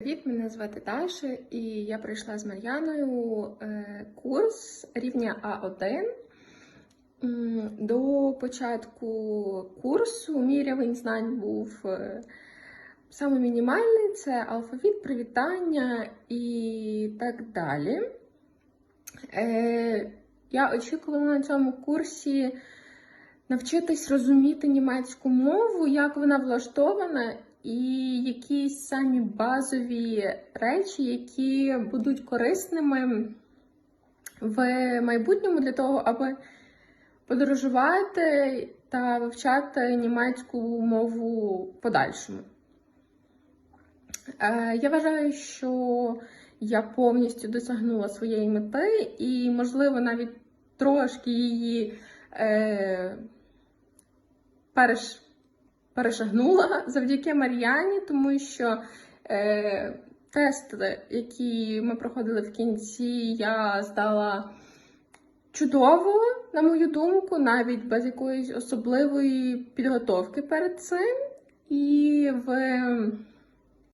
Привіт, мене звати Даша, і я прийшла з Мар'яною е, курс рівня А1. До початку курсу мій рівень знань був е, саме мінімальний: це алфавіт, привітання і так далі. Е, Я очікувала на цьому курсі навчитись розуміти німецьку мову, як вона влаштована, і якісь самі базові речі, які будуть корисними в майбутньому для того, аби подорожувати та вивчати німецьку мову в подальшому. Е, Я вважаю, що я повністю досягнула своєї мети і, можливо, навіть трошки її е, переш, перешагнула завдяки Мар'яні, тому що е, тести, які ми проходили в кінці, я здала чудово, на мою думку, навіть без якоїсь особливої підготовки перед цим. І в